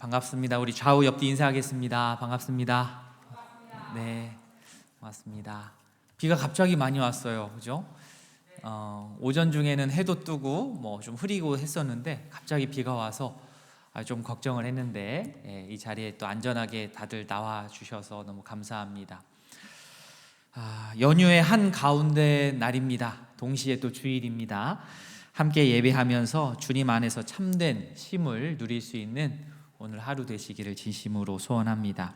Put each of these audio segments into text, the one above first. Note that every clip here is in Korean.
반갑습니다. 우리 좌우 옆뒤 인사하겠습니다. 반갑습니다. 네, 반갑습니다. 비가 갑자기 많이 왔어요. 그죠? 어, 오전 중에는 해도 뜨고 뭐 좀 흐리고 했었는데 갑자기 비가 와서 아, 좀 걱정을 했는데 예, 이 자리에 또 안전하게 다들 나와 주셔서 너무 감사합니다. 아, 연휴의 한 가운데 날입니다. 동시에 또 주일입니다. 함께 예배하면서 주님 안에서 참된 쉼을 누릴 수 있는 오늘 하루 되시기를 진심으로 소원합니다.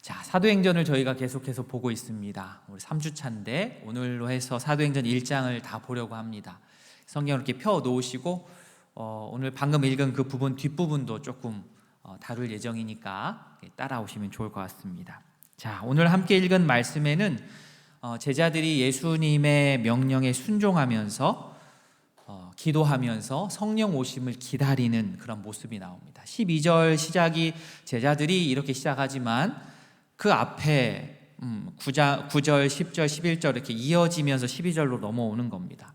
자, 사도행전을 저희가 계속해서 보고 있습니다. 우리 3주 차인데 오늘로 해서 사도행전 1장을 다 보려고 합니다. 성경을 이렇게 펴 놓으시고 어, 오늘 방금 읽은 그 부분 뒷부분도 조금 어, 다룰 예정이니까 따라오시면 좋을 것 같습니다. 자, 오늘 함께 읽은 말씀에는 어, 제자들이 예수님의 명령에 순종하면서 어, 기도하면서 성령 오심을 기다리는 그런 모습이 나옵니다. 12절 시작이 제자들이 이렇게 시작하지만 그 앞에 음, 9장, 9절, 10절, 11절 이렇게 이어지면서 12절로 넘어오는 겁니다.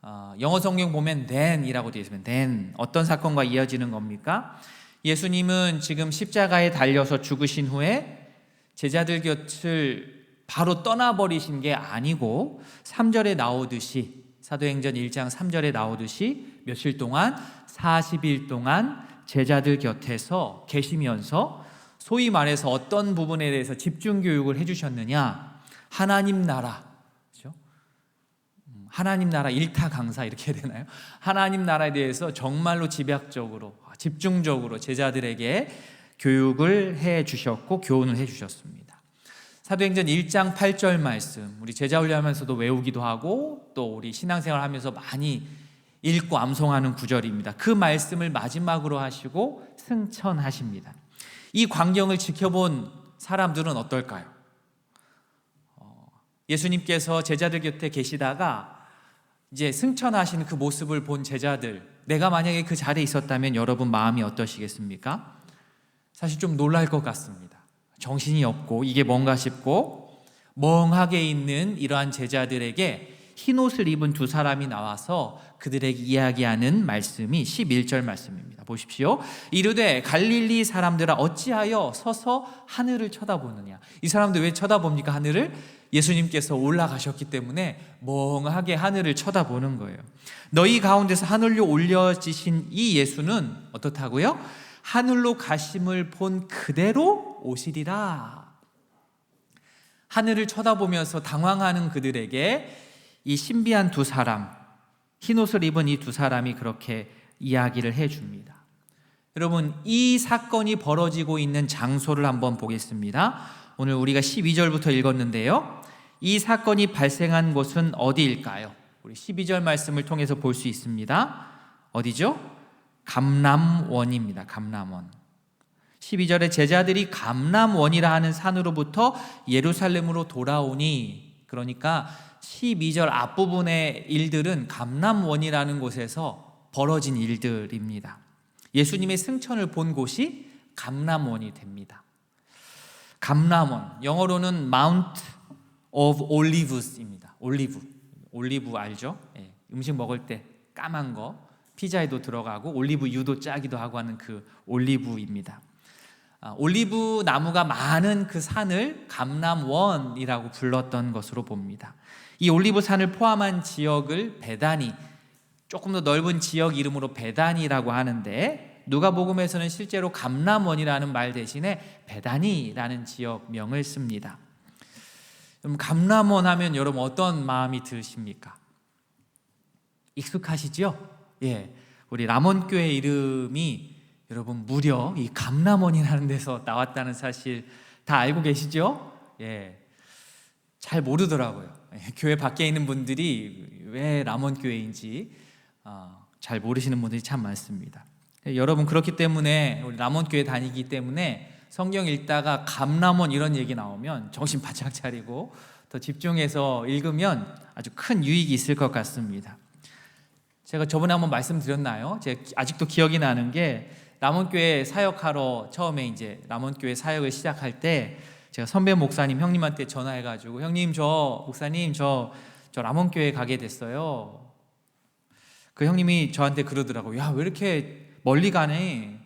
어, 영어 성경 보면 then이라고 되어 있으면 then 어떤 사건과 이어지는 겁니까? 예수님은 지금 십자가에 달려서 죽으신 후에 제자들 곁을 바로 떠나버리신 게 아니고 3절에 나오듯이 사도행전 1장 3절에 나오듯이 며칠 동안 40일 동안 제자들 곁에서 계시면서 소위 말해서 어떤 부분에 대해서 집중 교육을 해 주셨느냐? 하나님 나라. 그렇죠? 음, 하나님 나라 일타 강사 이렇게 해야 되나요? 하나님 나라에 대해서 정말로 집약적으로 집중적으로 제자들에게 교육을 해 주셨고 교훈을 해 주셨습니다. 사도행전 1장 8절 말씀 우리 제자 훈련하면서도 외우기도 하고 또 우리 신앙생활 하면서 많이 읽고 암송하는 구절입니다. 그 말씀을 마지막으로 하시고 승천하십니다. 이 광경을 지켜본 사람들은 어떨까요? 어, 예수님께서 제자들 곁에 계시다가 이제 승천하시는 그 모습을 본 제자들, 내가 만약에 그 자리에 있었다면 여러분 마음이 어떠시겠습니까? 사실 좀 놀랄 것 같습니다. 정신이 없고 이게 뭔가 싶고 멍하게 있는 이러한 제자들에게 흰 옷을 입은 두 사람이 나와서 그들에게 이야기하는 말씀이 11절 말씀입니다. 보십시오. 이르되 갈릴리 사람들아 어찌하여 서서 하늘을 쳐다보느냐. 이 사람들 왜 쳐다봅니까? 하늘을 예수님께서 올라가셨기 때문에 멍하게 하늘을 쳐다보는 거예요. 너희 가운데서 하늘로 올려지신 이 예수는 어떻다고요? 하늘로 가심을 본 그대로 오시리라. 하늘을 쳐다보면서 당황하는 그들에게 이 신비한 두 사람, 흰 옷을 입은 이 두 사람이 그렇게 이야기를 해 줍니다. 여러분, 이 사건이 벌어지고 있는 장소를 한번 보겠습니다. 오늘 우리가 12절부터 읽었는데요. 이 사건이 발생한 곳은 어디일까요? 우리 12절 말씀을 통해서 볼 수 있습니다. 어디죠? 감람원입니다. 감람원. 12절에 제자들이 감람원이라 하는 산으로부터 예루살렘으로 돌아오니 그러니까 12절 앞부분의 일들은 감람원이라는 곳에서 벌어진 일들입니다. 예수님의 승천을 본 곳이 감람원이 됩니다. 감람원 영어로는 Mount of Olives입니다. 올리브 올리브 알죠? 예, 음식 먹을 때 까만 거 피자에도 들어가고 올리브 유도 짜기도 하고 하는 그 올리브입니다. 아, 올리브 나무가 많은 그 산을 감람원이라고 불렀던 것으로 봅니다. 이 올리브 산을 포함한 지역을 베다니 조금 더 넓은 지역 이름으로 베다니라고 하는데 누가복음에서는 실제로 감람원이라는 말 대신에 베다니라는 지역명을 씁니다. 그럼 감람원 하면 여러분 어떤 마음이 드십니까? 익숙하시죠? 예. 우리 라몬교회 이름이 여러분 무려 이 감람원이라는 데서 나왔다는 사실 다 알고 계시죠? 예. 잘 모르더라고요. 예, 교회 밖에 있는 분들이 왜 라몬교회인지 어, 잘 모르시는 분들이 참 많습니다. 예, 여러분 그렇기 때문에 우리 라몬교회 다니기 때문에 성경 읽다가 감람원 이런 얘기 나오면 정신 바짝 차리고 더 집중해서 읽으면 아주 큰 유익이 있을 것 같습니다. 제가 저번에 한번 말씀드렸나요? 제가 아직도 기억이 나는 게 남원교회 사역하러 처음에 이제 남원교회 사역을 시작할 때 제가 선배 목사님 형님한테 전화해가지고 형님 저 목사님 저 저 남원교회 가게 됐어요. 그 형님이 저한테 그러더라고. 야왜 이렇게 멀리 가네?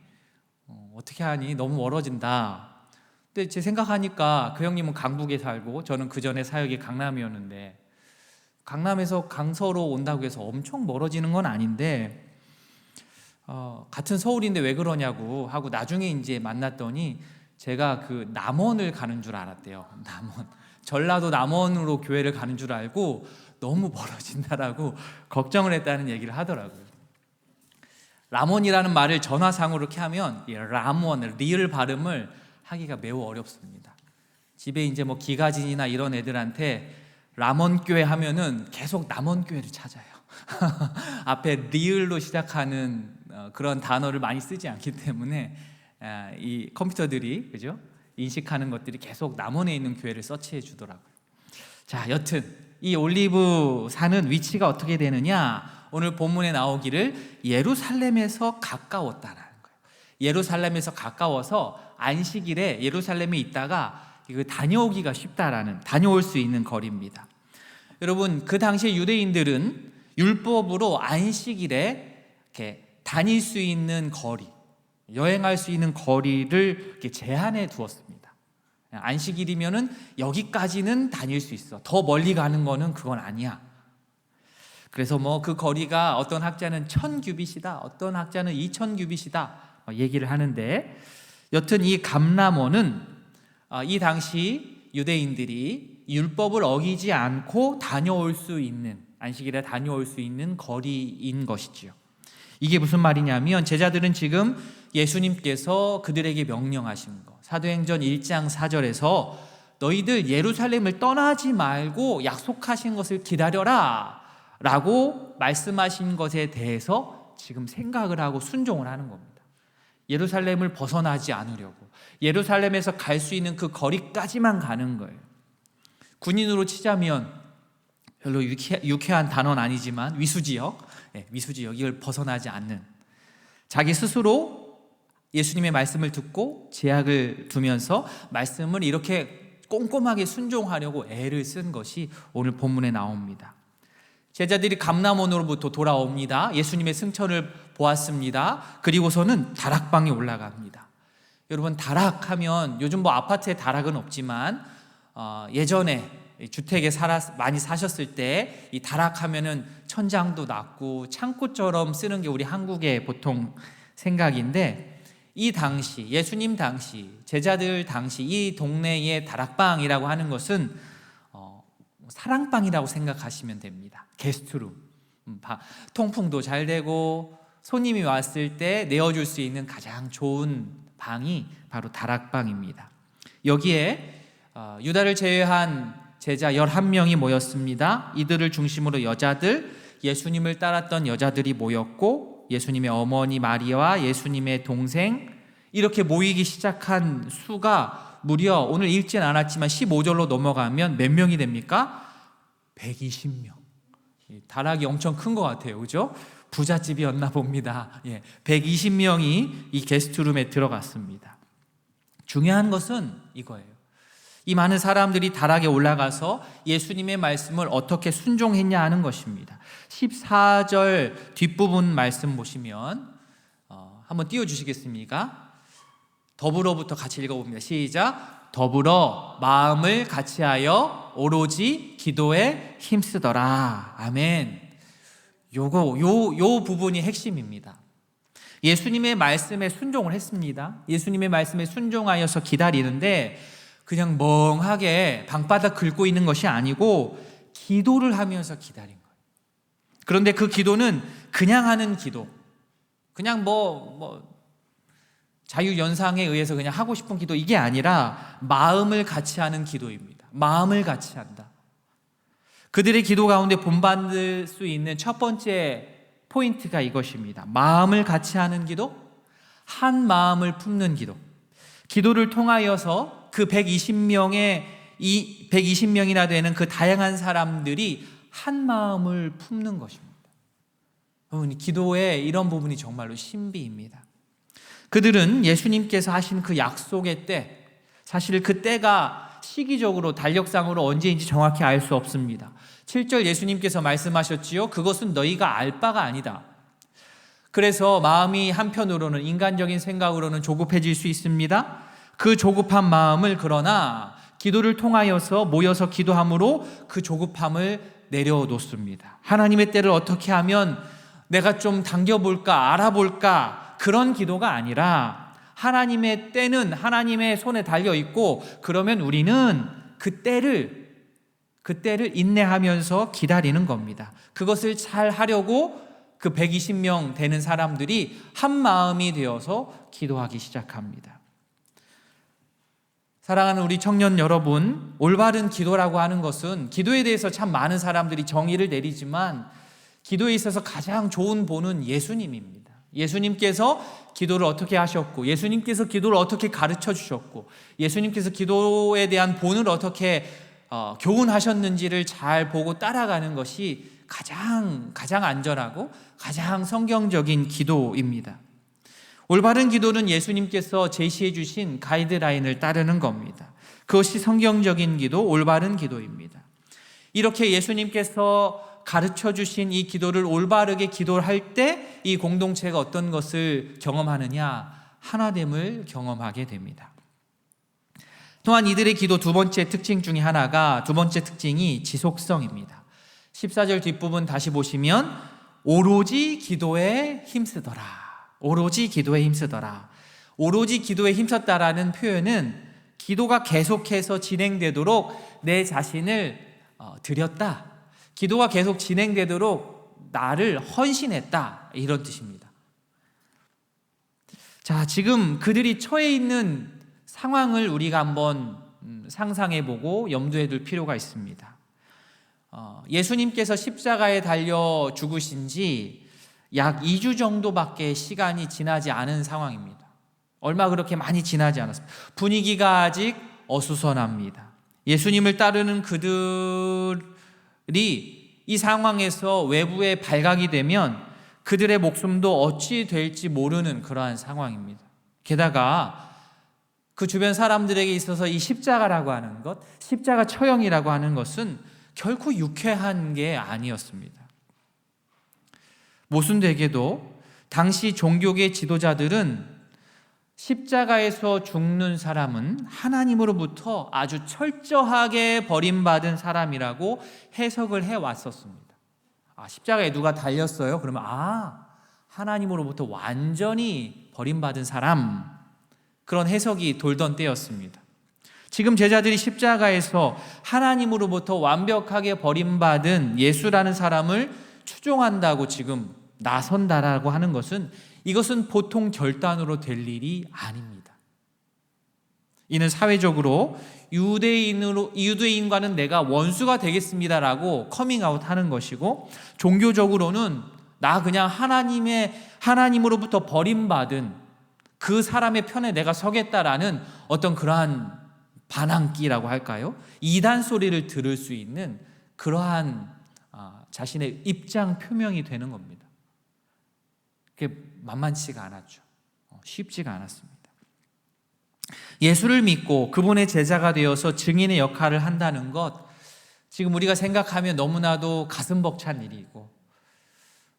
어, 어떻게 하니? 너무 멀어진다. 근데 제 생각하니까 그 형님은 강북에 살고 저는 그 전에 사역이 강남이었는데 강남에서 강서로 온다고 해서 엄청 멀어지는 건 아닌데 어, 같은 서울인데 왜 그러냐고 하고 나중에 이제 만났더니 제가 그 남원을 가는 줄 알았대요. 남원. 전라도 남원으로 교회를 가는 줄 알고 너무 멀어진다라고 걱정을 했다는 얘기를 하더라고요. 라몬이라는 말을 전화상으로 이렇게 하면 이 라몬 리을 발음을 하기가 매우 어렵습니다. 집에 이제 뭐 기가진이나 이런 애들한테 라몬 교회 하면은 계속 남원 교회를 찾아요. 앞에 리을로 시작하는 어, 그런 단어를 많이 쓰지 않기 때문에 아, 이 컴퓨터들이 그죠 인식하는 것들이 계속 남원에 있는 교회를 서치해 주더라고요. 자, 여튼 이 올리브 산은 위치가 어떻게 되느냐? 오늘 본문에 나오기를 예루살렘에서 가까웠다라는 거예요. 예루살렘에서 가까워서 안식일에 예루살렘에 있다가 이거 다녀오기가 쉽다라는 다녀올 수 있는 거리입니다. 여러분 그 당시 유대인들은 율법으로 안식일에 이렇게 다닐 수 있는 거리, 여행할 수 있는 거리를 제한해 두었습니다. 안식일이면은 여기까지는 다닐 수 있어. 더 멀리 가는 거는 그건 아니야. 그래서 뭐 그 거리가 어떤 학자는 천 규빗이다, 어떤 학자는 이천 규빗이다 얘기를 하는데 여튼 이 감람원은 아, 이 당시 유대인들이 율법을 어기지 않고 다녀올 수 있는 안식일에 다녀올 수 있는 거리인 것이지요. 이게 무슨 말이냐면 제자들은 지금 예수님께서 그들에게 명령하신 거 사도행전 1장 4절에서 너희들 예루살렘을 떠나지 말고 약속하신 것을 기다려라 라고 말씀하신 것에 대해서 지금 생각을 하고 순종을 하는 겁니다. 예루살렘을 벗어나지 않으려고 예루살렘에서 갈 수 있는 그 거리까지만 가는 거예요. 군인으로 치자면 별로 유쾌, 유쾌 한 단어는 아니지만 위수지역, 네, 위수지역 이걸 벗어나지 않는 자기 스스로 예수님의 말씀을 듣고 제약을 두면서 말씀을 이렇게 꼼꼼하게 순종하려고 애를 쓴 것이 오늘 본문에 나옵니다. 제자들이 감남원으로부터 돌아옵니다. 예수님의 승천을 보았습니다. 그리고서는 다락방에 올라갑니다. 여러분 다락하면 요즘 뭐 아파트에 다락은 없지만 어, 예전에 주택에 살아 많이 사셨을 때 이 다락하면은 천장도 낮고 창고처럼 쓰는 게 우리 한국의 보통 생각인데 이 당시 예수님 당시 제자들 당시 이 동네의 다락방이라고 하는 것은 어, 사랑방이라고 생각하시면 됩니다. 게스트룸 음, 바- 통풍도 잘 되고 손님이 왔을 때 내어줄 수 있는 가장 좋은 방이 바로 다락방입니다. 여기에 어, 유다를 제외한 제자 11명이 모였습니다. 이들을 중심으로 여자들, 예수님을 따랐던 여자들이 모였고 예수님의 어머니 마리아와 예수님의 동생 이렇게 모이기 시작한 수가 무려 오늘 읽진 않았지만 15절로 넘어가면 몇 명이 됩니까? 120명. 이 다락이 엄청 큰 것 같아요. 그죠? 부잣집이었나 봅니다. 예, 120명이 이 게스트룸에 들어갔습니다. 중요한 것은 이거예요. 이 많은 사람들이 다락에 올라가서 예수님의 말씀을 어떻게 순종했냐 하는 것입니다. 14절 뒷부분 말씀 보시면 어, 한번 띄워 주시겠습니까? 더불어부터 같이 읽어 봅니다. 시작. 더불어 마음을 같이하여 오로지 기도에 힘쓰더라. 아멘. 요거 요 요 부분이 핵심입니다. 예수님의 말씀에 순종을 했습니다. 예수님의 말씀에 순종하여서 기다리는데 그냥 멍하게 방바닥 긁고 있는 것이 아니고 기도를 하면서 기다린 거예요. 그런데 그 기도는 그냥 하는 기도. 그냥 뭐, 뭐, 자유 연상에 의해서 그냥 하고 싶은 기도 이게 아니라 마음을 같이 하는 기도입니다. 마음을 같이 한다. 그들의 기도 가운데 본받을 수 있는 첫 번째 포인트가 이것입니다. 마음을 같이 하는 기도, 한 마음을 품는 기도. 기도를 통하여서 그 120명의 이 120명이나 되는 그 다양한 사람들이 한 마음을 품는 것입니다. 여러분, 기도의 이런 부분이 정말로 신비입니다. 그들은 예수님께서 하신 그 약속의 때, 사실 그 때가 시기적으로 달력상으로 언제인지 정확히 알 수 없습니다. 7절 예수님께서 말씀하셨지요. 그것은 너희가 알 바가 아니다. 그래서 마음이 한편으로는 인간적인 생각으로는 조급해질 수 있습니다. 그 조급한 마음을 그러나 기도를 통하여서 모여서 기도함으로 그 조급함을 내려놓습니다. 하나님의 때를 어떻게 하면 내가 좀 당겨볼까, 알아볼까, 그런 기도가 아니라 하나님의 때는 하나님의 손에 달려 있고 그러면 우리는 그 때를 그 때를 인내하면서 기다리는 겁니다. 그것을 잘 하려고 그 120명 되는 사람들이 한 마음이 되어서 기도하기 시작합니다. 사랑하는 우리 청년 여러분, 올바른 기도라고 하는 것은 기도에 대해서 참 많은 사람들이 정의를 내리지만 기도에 있어서 가장 좋은 본은 예수님입니다. 예수님께서 기도를 어떻게 하셨고, 예수님께서 기도를 어떻게 가르쳐 주셨고, 예수님께서 기도에 대한 본을 어떻게 어, 교훈하셨는지를 잘 보고 따라가는 것이 가장 가장 안전하고 가장 성경적인 기도입니다. 올바른 기도는 예수님께서 제시해 주신 가이드라인을 따르는 겁니다. 그것이 성경적인 기도, 올바른 기도입니다. 이렇게 예수님께서 가르쳐 주신 이 기도를 올바르게 기도할 때 이 공동체가 어떤 것을 경험하느냐? 하나됨을 경험하게 됩니다. 또한 이들의 기도 두 번째 특징 중에 하나가 두 번째 특징이 지속성입니다. 14절 뒷부분 다시 보시면 오로지 기도에 힘쓰더라. 오로지 기도에 힘쓰더라. 오로지 기도에 힘썼다라는 표현은 기도가 계속해서 진행되도록 내 자신을 어, 드렸다. 기도가 계속 진행되도록 나를 헌신했다. 이런 뜻입니다. 자, 지금 그들이 처해 있는 상황을 우리가 한번 음, 상상해 보고 염두에 둘 필요가 있습니다. 어, 예수님께서 십자가에 달려 죽으신 지 약 2주 정도밖에 시간이 지나지 않은 상황입니다. 얼마 그렇게 많이 지나지 않았습니다. 분위기가 아직 어수선합니다. 예수님을 따르는 그들이 이 상황에서 외부에 발각이 되면 그들의 목숨도 어찌 될지 모르는 그러한 상황입니다. 게다가 그 주변 사람들에게 있어서 이 십자가라고 하는 것, 십자가 처형이라고 하는 것은 결코 유쾌한 게 아니었습니다. 모순되게도 당시 종교계 지도자들은 십자가에서 죽는 사람은 하나님으로부터 아주 철저하게 버림받은 사람이라고 해석을 해 왔었습니다. 아, 십자가에 누가 달렸어요? 그러면 아, 하나님으로부터 완전히 버림받은 사람. 그런 해석이 돌던 때였습니다. 지금 제자들이 십자가에서 하나님으로부터 완벽하게 버림받은 예수라는 사람을 추종한다고 지금 나선다라고 하는 것은 이것은 보통 결단으로 될 일이 아닙니다. 이는 사회적으로 유대인으로 유대인과는 내가 원수가 되겠습니다라고 커밍아웃 하는 것이고 종교적으로는 나 그냥 하나님의 하나님으로부터 버림받은 그 사람의 편에 내가 서겠다라는 어떤 그러한 반항기라고 할까요? 이단 소리를 들을 수 있는 그러한 아, 자신의 입장 표명이 되는 겁니다. 그게 만만치가 않았죠. 어, 쉽지가 않았습니다. 예수를 믿고 그분의 제자가 되어서 증인의 역할을 한다는 것, 지금 우리가 생각하면 너무나도 가슴 벅찬 일이고,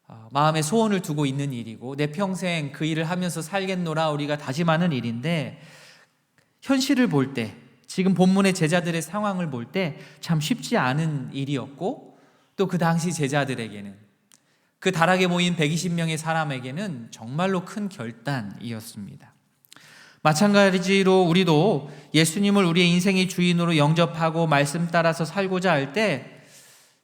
어, 마음에 소원을 두고 있는 일이고, 내 평생 그 일을 하면서 살겠노라 우리가 다짐하는 일인데, 현실을 볼 때, 지금 본문의 제자들의 상황을 볼 때 참 쉽지 않은 일이었고, 또 그 당시 제자들에게는 그 다락에 모인 120명의 사람에게는 정말로 큰 결단이었습니다. 마찬가지로 우리도 예수님을 우리의 인생의 주인으로 영접하고 말씀 따라서 살고자 할 때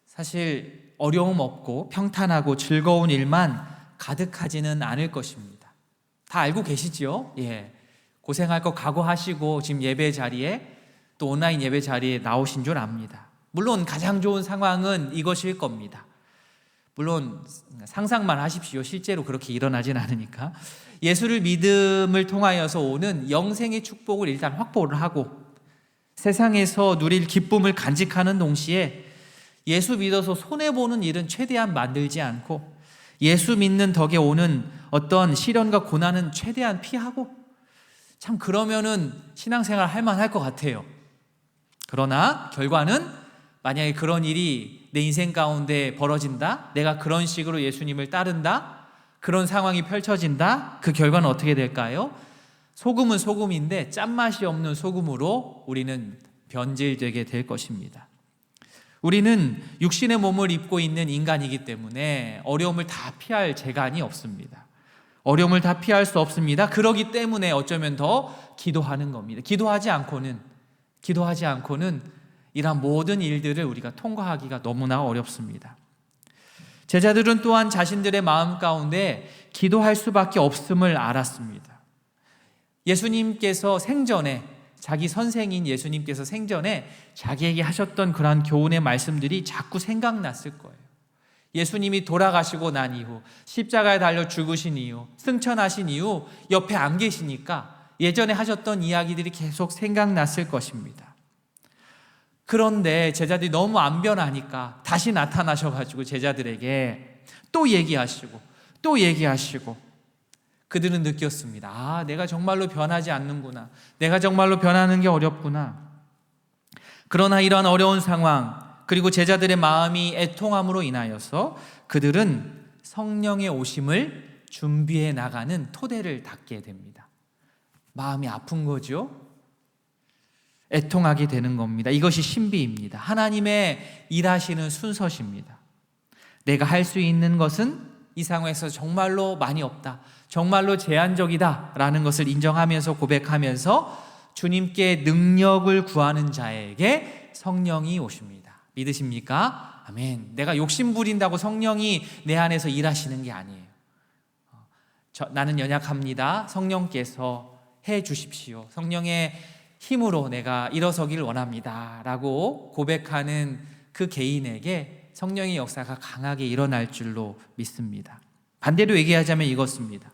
사실 어려움 없고 평탄하고 즐거운 일만 가득하지는 않을 것입니다. 다 알고 계시지요? 예. 고생할 거 각오하시고 지금 예배 자리에 또 온라인 예배 자리에 나오신 줄 압니다. 물론 가장 좋은 상황은 이것일 겁니다. 물론 상상만 하십시오. 실제로 그렇게 일어나진 않으니까. 예수를 믿음을 통하여서 오는 영생의 축복을 일단 확보를 하고 세상에서 누릴 기쁨을 간직하는 동시에 예수 믿어서 손해보는 일은 최대한 만들지 않고 예수 믿는 덕에 오는 어떤 시련과 고난은 최대한 피하고 참 그러면은 신앙생활 할 만할 것 같아요. 그러나 결과는 만약에 그런 일이 내 인생 가운데 벌어진다? 내가 그런 식으로 예수님을 따른다? 그런 상황이 펼쳐진다. 그 결과는 어떻게 될까요? 소금은 소금인데 짠맛이 없는 소금으로 우리는 변질되게 될 것입니다. 우리는 육신의 몸을 입고 있는 인간이기 때문에 어려움을 다 피할 재간이 없습니다. 어려움을 다 피할 수 없습니다. 그러기 때문에 어쩌면 더 기도하는 겁니다. 기도하지 않고는 기도하지 않고는 이러한 모든 일들을 우리가 통과하기가 너무나 어렵습니다. 제자들은 또한 자신들의 마음 가운데 기도할 수밖에 없음을 알았습니다. 예수님께서 생전에 자기 선생인 예수님께서 생전에 자기에게 하셨던 그러한 교훈의 말씀들이 자꾸 생각났을 거예요. 예수님이 돌아가시고 난 이후 십자가에 달려 죽으신 이후 승천하신 이후 옆에 안 계시니까 예전에 하셨던 이야기들이 계속 생각났을 것입니다. 그런데 제자들이 너무 안 변하니까 다시 나타나셔가지고 제자들에게 또 얘기하시고 또 얘기하시고 그들은 느꼈습니다. 아, 내가 정말로 변하지 않는구나. 내가 정말로 변하는 게 어렵구나. 그러나 이러한 어려운 상황, 그리고 제자들의 마음이 애통함으로 인하여서 그들은 성령의 오심을 준비해 나가는 토대를 닦게 됩니다. 마음이 아픈 거죠. 애통하게 되는 겁니다. 이것이 신비입니다. 하나님의 일하시는 순서십니다. 내가 할 수 있는 것은 이 상황에서 정말로 많이 없다. 정말로 제한적이다. 라는 것을 인정하면서 고백하면서 주님께 능력을 구하는 자에게 성령이 오십니다. 믿으십니까? 아멘. 내가 욕심 부린다고 성령이 내 안에서 일하시는 게 아니에요. 어, 저, 나는 연약합니다. 성령께서 해 주십시오. 성령의 힘으로 내가 일어서길 원합니다. 라고 고백하는 그 개인에게 성령의 역사가 강하게 일어날 줄로 믿습니다. 반대로 얘기하자면 이것입니다.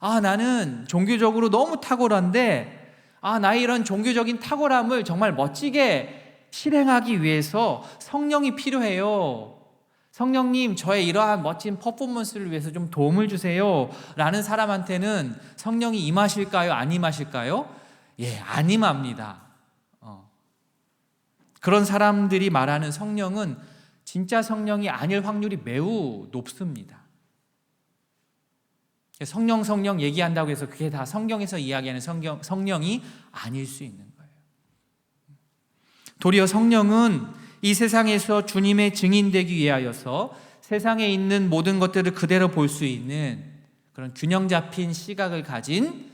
아, 나는 종교적으로 너무 탁월한데, 아, 나의 이런 종교적인 탁월함을 정말 멋지게 실행하기 위해서 성령이 필요해요. 성령님, 저의 이러한 멋진 퍼포먼스를 위해서 좀 도움을 주세요. 라는 사람한테는 성령이 임하실까요? 안 임하실까요? 예, 안 임합니다. 어. 그런 사람들이 말하는 성령은 진짜 성령이 아닐 확률이 매우 높습니다. 성령 성령 얘기한다고 해서 그게 다 성경에서 이야기하는 성경, 성령이 아닐 수 있는 거예요. 도리어 성령은 이 세상에서 주님의 증인되기 위하여서 세상에 있는 모든 것들을 그대로 볼 수 있는 그런 균형 잡힌 시각을 가진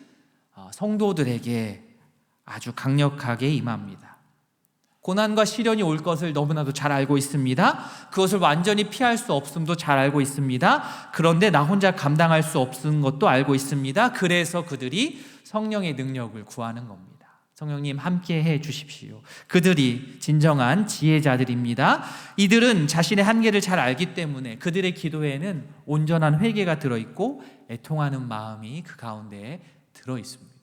어, 성도들에게 아주 강력하게 임합니다. 고난과 시련이 올 것을 너무나도 잘 알고 있습니다. 그것을 완전히 피할 수 없음도 잘 알고 있습니다. 그런데 나 혼자 감당할 수 없은 것도 알고 있습니다. 그래서 그들이 성령의 능력을 구하는 겁니다. 성령님 함께 해 주십시오. 그들이 진정한 지혜자들입니다. 이들은 자신의 한계를 잘 알기 때문에 그들의 기도에는 온전한 회개가 들어 있고 애통하는 마음이 그 가운데에 들어 있습니다.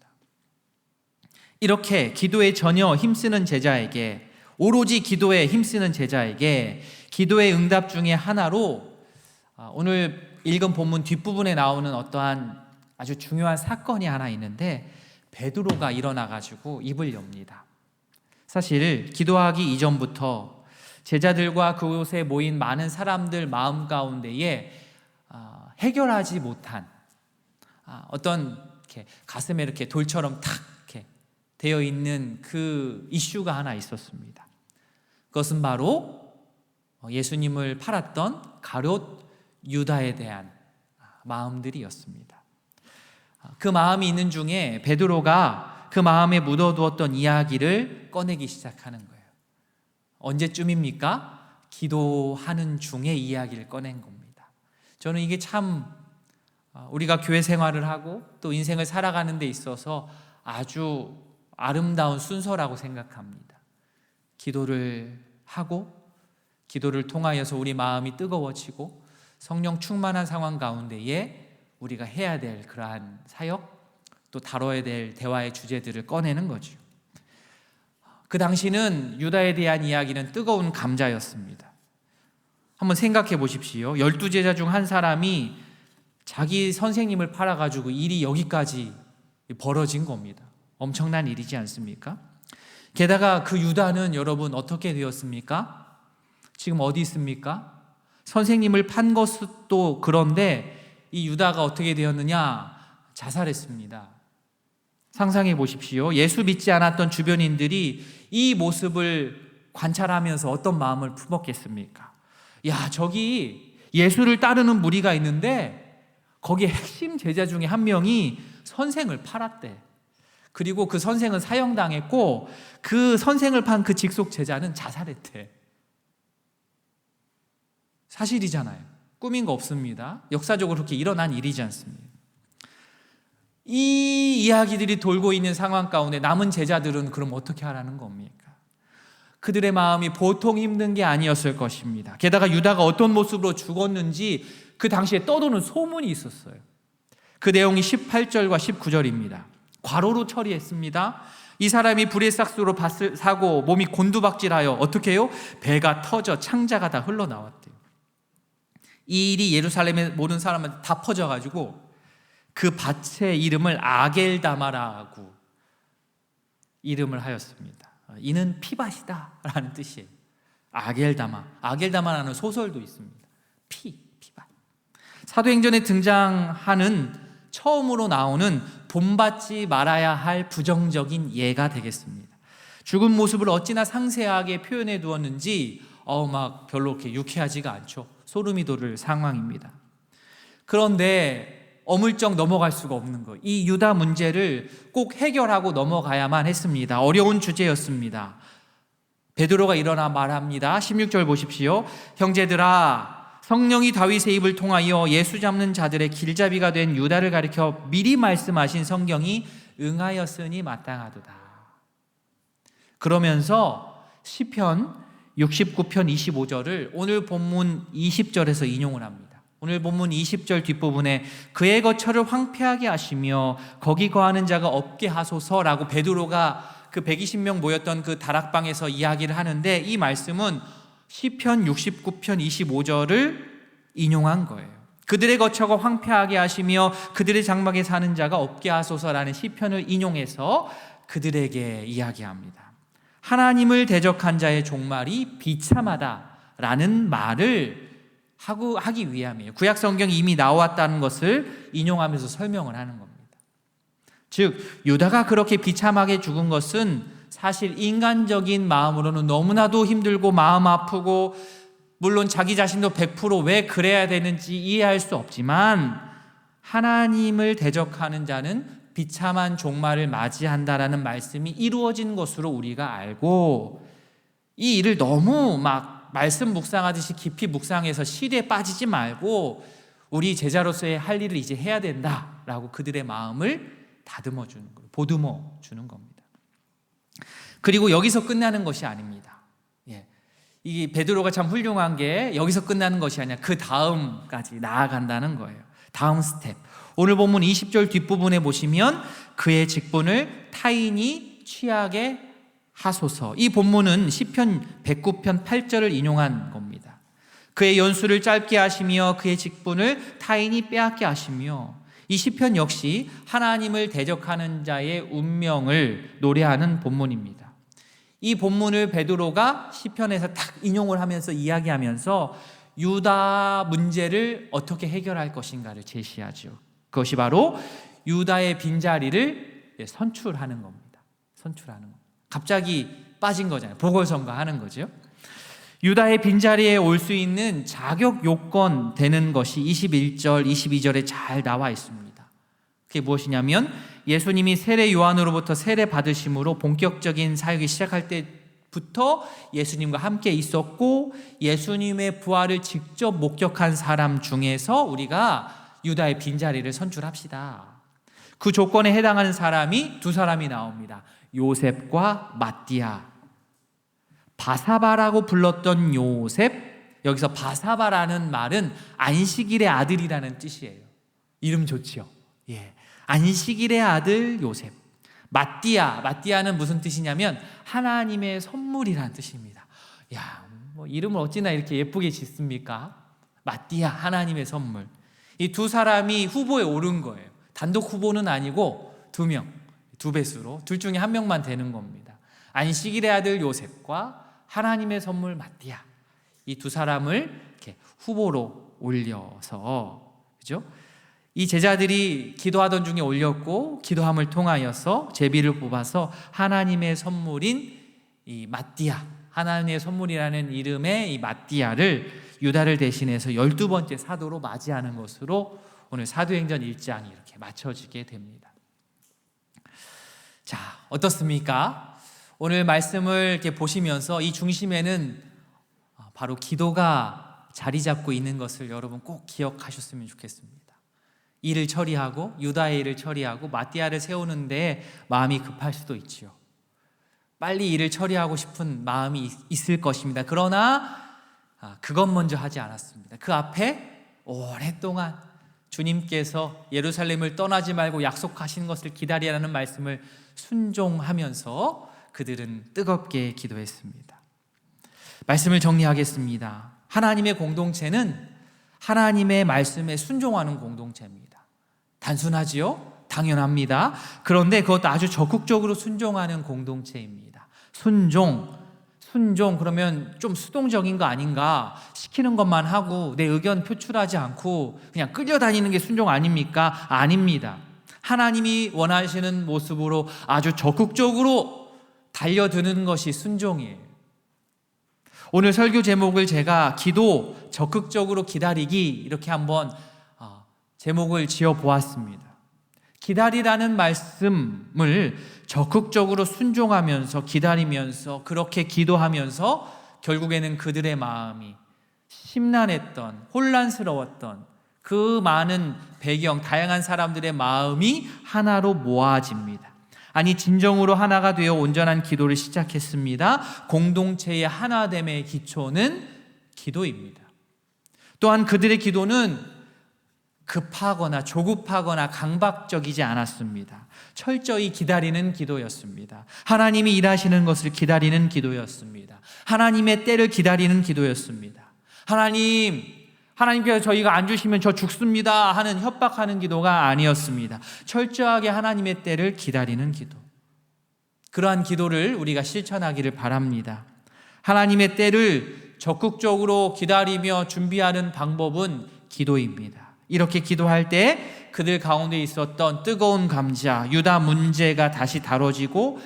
이렇게 기도에 전혀 힘쓰는 제자에게 오로지 기도에 힘쓰는 제자에게 기도의 응답 중에 하나로 아, 오늘 읽은 본문 뒷부분에 나오는 어떠한 아주 중요한 사건이 하나 있는데 베드로가 일어나 가지고 입을 엽니다. 사실 기도하기 이전부터 제자들과 그곳에 모인 많은 사람들 마음 가운데에 아, 해결하지 못한 아, 어떤 이렇게 가슴에 이렇게 돌처럼 탁 되어 있는 그 이슈가 하나 있었습니다. 그것은 바로 예수님을 팔았던 가롯 유다에 대한 마음들이었습니다. 그 마음이 있는 중에 베드로가 그 마음에 묻어두었던 이야기를 꺼내기 시작하는 거예요. 언제쯤입니까? 기도하는 중에 이야기를 꺼낸 겁니다. 저는 이게 참 우리가 교회 생활을 하고 또 인생을 살아가는 데 있어서 아주 아름다운 순서라고 생각합니다. 기도를 하고 기도를 통하여서 우리 마음이 뜨거워지고 성령 충만한 상황 가운데에 우리가 해야 될 그러한 사역 또 다뤄야 될 대화의 주제들을 꺼내는 거죠. 그 당시는 유다에 대한 이야기는 뜨거운 감자였습니다. 한번 생각해 보십시오. 열두 제자 중 한 사람이 자기 선생님을 팔아가지고 일이 여기까지 벌어진 겁니다. 엄청난 일이지 않습니까? 게다가 그 유다는 여러분 어떻게 되었습니까? 지금 어디 있습니까? 선생님을 판 것도 그런데 이 유다가 어떻게 되었느냐? 자살했습니다. 상상해 보십시오. 예수 믿지 않았던 주변인들이 이 모습을 관찰하면서 어떤 마음을 품었겠습니까? 야, 저기 예수를 따르는 무리가 있는데 거기에 핵심 제자 중에 한 명이 선생을 팔았대. 그리고 그 선생은 사형당했고 그 선생을 판 그 직속 제자는 자살했대. 사실이잖아요. 꾸민 거 없습니다. 역사적으로 그렇게 일어난 일이지 않습니다. 이 이야기들이 돌고 있는 상황 가운데 남은 제자들은 그럼 어떻게 하라는 겁니까? 그들의 마음이 보통 힘든 게 아니었을 것입니다. 게다가 유다가 어떤 모습으로 죽었는지 그 당시에 떠도는 소문이 있었어요. 그 내용이 18절과 19절입니다. 과로로 처리했습니다. 이 사람이 불의 싹수로 밭을 사고 몸이 곤두박질하여 어떻게 해요? 배가 터져 창자가 다 흘러나왔대요. 이 일이 예루살렘에 모든 사람한테 다 퍼져가지고 그 밭의 이름을 아겔다마라고 이름을 하였습니다. 이는 피밭이다 라는 뜻이에요. 아겔다마. 아겔다마라는 소설도 있습니다. 피, 피밭. 사도행전에 등장하는 처음으로 나오는 본받지 말아야 할 부정적인 예가 되겠습니다. 죽은 모습을 어찌나 상세하게 표현해 두었는지 어막 별로 이렇게 유쾌하지가 않죠. 소름이 돋을 상황입니다. 그런데 어물쩍 넘어갈 수가 없는 거. 이 유다 문제를 꼭 해결하고 넘어가야만 했습니다. 어려운 주제였습니다. 베드로가 일어나 말합니다. 16절 보십시오. 형제들아 성령이 다윗의 입을 통하여 예수 잡는 자들의 길잡이가 된 유다를 가리켜 미리 말씀하신 성경이 응하였으니 마땅하도다. 그러면서 시편 69편 25절을 오늘 본문 20절에서 인용을 합니다. 오늘 본문 20절 뒷부분에 그의 거처를 황폐하게 하시며 거기 거하는 자가 없게 하소서라고 베드로가 그 120명 모였던 그 다락방에서 이야기를 하는데 이 말씀은 시편 69편 25절을 인용한 거예요. 그들의 거처가 황폐하게 하시며 그들의 장막에 사는 자가 없게 하소서라는 시편을 인용해서 그들에게 이야기합니다. 하나님을 대적한 자의 종말이 비참하다라는 말을 하고 하기 위함이에요. 구약 성경이 이미 나왔다는 것을 인용하면서 설명을 하는 겁니다. 즉 유다가 그렇게 비참하게 죽은 것은 사실 인간적인 마음으로는 너무나도 힘들고 마음 아프고 물론 자기 자신도 100%왜 그래야 되는지 이해할 수 없지만 하나님을 대적하는 자는 비참한 종말을 맞이한다라는 말씀이 이루어진 것으로 우리가 알고 이 일을 너무 막 말씀 묵상하듯이 깊이 묵상해서 시리에 빠지지 말고 우리 제자로서의 할 일을 이제 해야 된다라고 그들의 마음을 다듬어 주는 거예요. 보듬어 주는 겁니다. 그리고 여기서 끝나는 것이 아닙니다. 예. 이 베드로가 참 훌륭한 게 여기서 끝나는 것이 아니라 그 다음까지 나아간다는 거예요. 다음 스텝. 오늘 본문 20절 뒷부분에 보시면 그의 직분을 타인이 취하게 하소서. 이 본문은 시편 109편 8절을 인용한 겁니다. 그의 연수를 짧게 하시며 그의 직분을 타인이 빼앗게 하시며 이 시편 역시 하나님을 대적하는 자의 운명을 노래하는 본문입니다. 이 본문을 베드로가 시편에서 딱 인용을 하면서 이야기하면서 유다 문제를 어떻게 해결할 것인가를 제시하죠. 그것이 바로 유다의 빈자리를 선출하는 겁니다. 선출하는 겁니다. 갑자기 빠진 거잖아요. 보궐선거 하는 거죠. 유다의 빈자리에 올 수 있는 자격 요건 되는 것이 21절, 22절에 잘 나와 있습니다. 그게 무엇이냐면 예수님이 세례 요한으로부터 세례 받으심으로 본격적인 사역이 시작할 때부터 예수님과 함께 있었고 예수님의 부활을 직접 목격한 사람 중에서 우리가 유다의 빈자리를 선출합시다. 그 조건에 해당하는 사람이 두 사람이 나옵니다. 요셉과 마띠아. 바사바라고 불렀던 요셉, 여기서 바사바라는 말은 안식일의 아들이라는 뜻이에요. 이름 좋지요. 예. 안식일의 아들 요셉. 마띠아, 마띠아는 무슨 뜻이냐면 하나님의 선물이라는 뜻입니다. 야, 뭐 이름을 어찌나 이렇게 예쁘게 짓습니까? 마띠아, 하나님의 선물. 이 두 사람이 후보에 오른 거예요. 단독 후보는 아니고 두 명, 두 배수로 둘 중에 한 명만 되는 겁니다. 안식일의 아들 요셉과 하나님의 선물 마띠아 이 두 사람을 이렇게 후보로 올려서 그죠? 이 제자들이 기도하던 중에 올렸고 기도함을 통하여서 제비를 뽑아서 하나님의 선물인 이 마띠아 하나님의 선물이라는 이름의 이 마띠아를 유다를 대신해서 열두 번째 사도로 맞이하는 것으로 오늘 사도행전 1장이 이렇게 맞춰지게 됩니다. 자, 어떻습니까? 오늘 말씀을 이렇게 보시면서 이 중심에는 바로 기도가 자리 잡고 있는 것을 여러분 꼭 기억하셨으면 좋겠습니다. 일을 처리하고 유다의 일을 처리하고 마띠아를 세우는데 마음이 급할 수도 있지요. 빨리 일을 처리하고 싶은 마음이 있- 있을 것입니다. 그러나 아, 그것 먼저 하지 않았습니다. 그 앞에 오랫동안 주님께서 예루살렘을 떠나지 말고 약속하신 것을 기다리라는 말씀을 순종하면서 그들은 뜨겁게 기도했습니다. 말씀을 정리하겠습니다. 하나님의 공동체는 하나님의 말씀에 순종하는 공동체입니다. 단순하지요? 당연합니다. 그런데 그것도 아주 적극적으로 순종하는 공동체입니다. 순종, 순종 그러면 좀 수동적인 거 아닌가? 시키는 것만 하고 내 의견 표출하지 않고 그냥 끌려다니는 게 순종 아닙니까? 아닙니다. 하나님이 원하시는 모습으로 아주 적극적으로 달려드는 것이 순종이에요. 오늘 설교 제목을 제가 기도 적극적으로 기다리기 이렇게 한번 아, 제목을 지어 보았습니다. 기다리라는 말씀을 적극적으로 순종하면서 기다리면서 그렇게 기도하면서 결국에는 그들의 마음이 심란했던 혼란스러웠던 그 많은 배경 다양한 사람들의 마음이 하나로 모아집니다. 아니 진정으로 하나가 되어 온전한 기도를 시작했습니다. 공동체의 하나됨의 기초는 기도입니다. 또한 그들의 기도는 급하거나 조급하거나 강박적이지 않았습니다. 철저히 기다리는 기도였습니다. 하나님이 일하시는 것을 기다리는 기도였습니다. 하나님의 때를 기다리는 기도였습니다. 하나님, 하나님께서 저희가 안 주시면 저 죽습니다 하는 협박하는 기도가 아니었습니다. 철저하게 하나님의 때를 기다리는 기도. 그러한 기도를 우리가 실천하기를 바랍니다. 하나님의 때를 적극적으로 기다리며 준비하는 방법은 기도입니다. 이렇게 기도할 때 그들 가운데 있었던 뜨거운 감자, 유다 문제가 다시 다뤄지고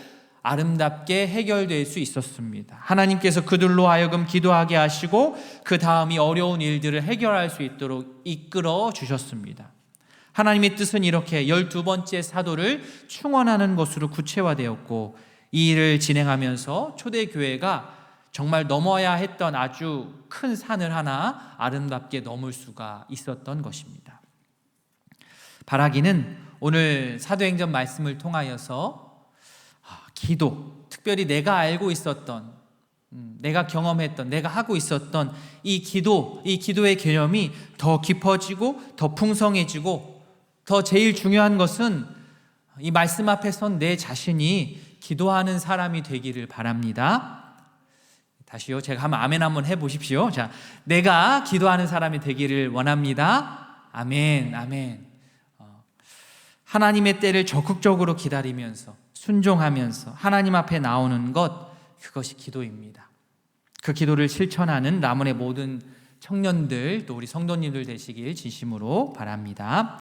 아름답게 해결될 수 있었습니다. 하나님께서 그들로 하여금 기도하게 하시고 그 다음이 어려운 일들을 해결할 수 있도록 이끌어 주셨습니다. 하나님의 뜻은 이렇게 열두 번째 사도를 충원하는 것으로 구체화되었고 이 일을 진행하면서 초대교회가 정말 넘어야 했던 아주 큰 산을 하나 아름답게 넘을 수가 있었던 것입니다. 바라기는 오늘 사도행전 말씀을 통하여서 아, 기도, 특별히 내가 알고 있었던, 음, 내가 경험했던, 내가 하고 있었던 이 기도, 이 기도의 개념이 더 깊어지고 더 풍성해지고 더 제일 중요한 것은 이 말씀 앞에 선 내 자신이 기도하는 사람이 되기를 바랍니다. 다시요. 제가 한번 아멘 한번 해 보십시오. 자, 내가 기도하는 사람이 되기를 원합니다. 아멘, 아멘. 어, 하나님의 때를 적극적으로 기다리면서 순종하면서 하나님 앞에 나오는 것 그것이 기도입니다. 그 기도를 실천하는 라몬의 모든 청년들 또 우리 성도님들 되시길 진심으로 바랍니다.